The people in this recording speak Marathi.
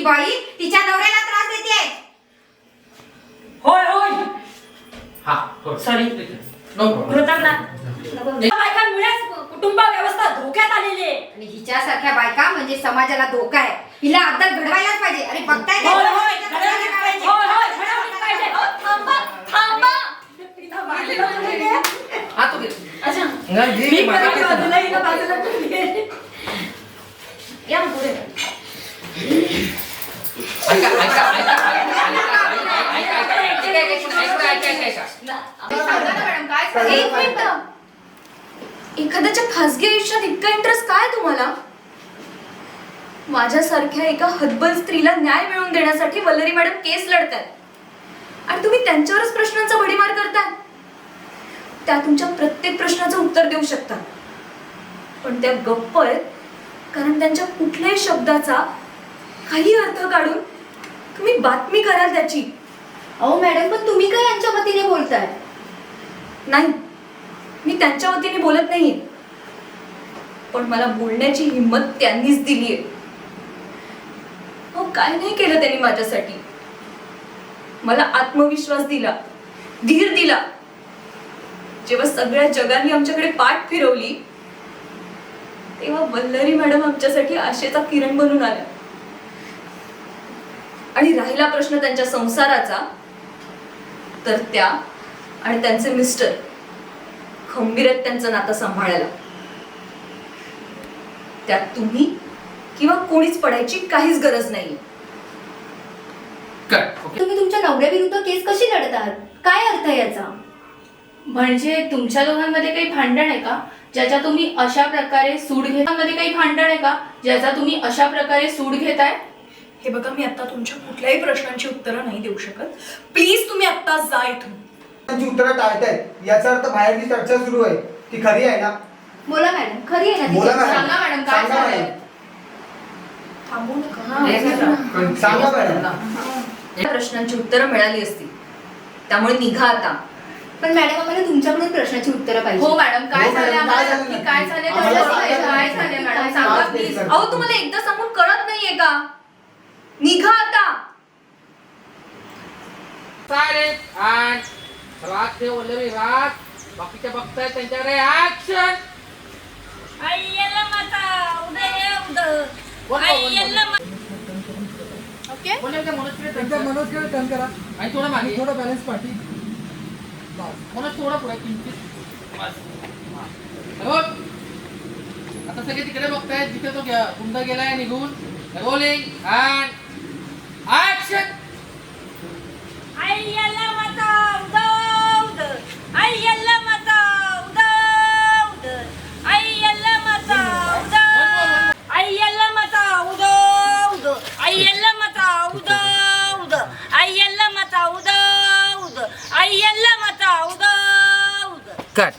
ही बाई तिच्या नवऱ्याला त्रास देते. होय होय. हा हो सॉरी कृतज्ञ बायकांमुळेच कुटुंब व्यवस्था धोक्यात आलेली आहे. आणि हिच्यासारख्या बायका म्हणजे समाजाला धोका आहे. हिला अद्दल घडवायलाच पाहिजे. आणि बघताय? होय होय. होय होय पाहिजे. थांबा थांबा. हा तू घे. अच्छा मी ऐका ऐका ऐका ऐका सांगा? ना मॅडम काय एक मिनिट. एखाद्याच्या खासगी आयुष्यात इतका इंटरेस्ट काय तुम्हाला? माझ्यासारख्या एका हतबल स्त्रीला न्याय मिळवून देण्यासाठी वल्लरी मॅडम केस लढतायत. आणि तुम्ही त्यांच्यावरच प्रश्नांचा भडीमार करताय. त्या तुमच्या प्रत्येक प्रश्नाचं उत्तर देऊ शकता पण त्या गप्प आहेत कारण त्यांच्या कुठल्याही शब्दाचा काही अर्थ काढून तुम्ही बातमी कराल त्याची. अहो मॅडम पण तुम्ही काय यांच्या वतीने बोलताय? नाही मी त्यांच्या वतीने बोलत नाही. पण मला बोलण्याची हिंमत त्यांनीच दिली आहे. हो काय नाही केलं त्यांनी माझ्यासाठी. मला आत्मविश्वास दिला धीर दिला. जेव्हा सगळ्या जगाने आमच्याकडे पाठ फिरवली तेव्हा वल्लरी मॅडम आमच्यासाठी आशेचा किरण बनून आल्या. आणि राहिला प्रश्न त्यांच्या संसाराचा तर त्या आणि त्यांचे मिस्टर खंबीर आहेत त्यांचं नातं सांभाळायला. त्यात तुम्ही किंवा कोणीच पडायची काहीच गरज नाही कट ओके तुम्ही तुमच्या नवऱ्याविरुद्ध केस कशी लढतात काय अर्थ आहे याचा? म्हणजे तुमच्या दोघांमध्ये काही भांडण आहे का? ज्याच्या तुम्ही अशा प्रकारे सूड घेतामध्ये काही भांडण आहे का? ज्याचा तुम्ही अशा प्रकारे सूड घेताय? हे बघा मी आता तुमच्या कुठल्याही प्रश्नांची उत्तरं नाही देऊ शकत. प्लीज तुम्ही आता जा इथून. त्यांची उत्तरं टाळतायत याचा अर्थ बाहेरची चर्चा सुरू आहे ती खरी आहे ना? बोला मॅडम खरी आहे ना बोला? मॅडम. सांगा मॅडम, काय सांगा झालंय? मॅडम. थांबू नका. करा. पण सांगा मॅडम. या प्रश्नांची उत्तरं मिळाली असती त्यामुळे निघा आता. पण मॅडम आम्हाला तुमच्याकडून प्रश्नाची उत्तरं पाहिजे. हो मॅडम काय हो, मॅडम, काय आम्हाला? झालं? नक्की काय झालंय? ते आम्हाला. सांगा. काय झालंय मॅडम. सांगा आज प्लीज अहो तुम्हाला एकदा सांगून कळत नाहीये का? निघा आता. सायलेंट अँड राग ते वल्लरी राग बाकीच्या बघताय त्यांच्याकडे ऍक्शन ओके? मनोज एकदा मनोजकडे टर्न करा. आणि थोडं मागे. थोडं बॅलन्स पाठी. मनोज थोडं पुढे किंचित. बस. हा. आता सगळे तिकडे बघतायत जिथे तो गे- गुंड गेलाय निघून. Rolling and God.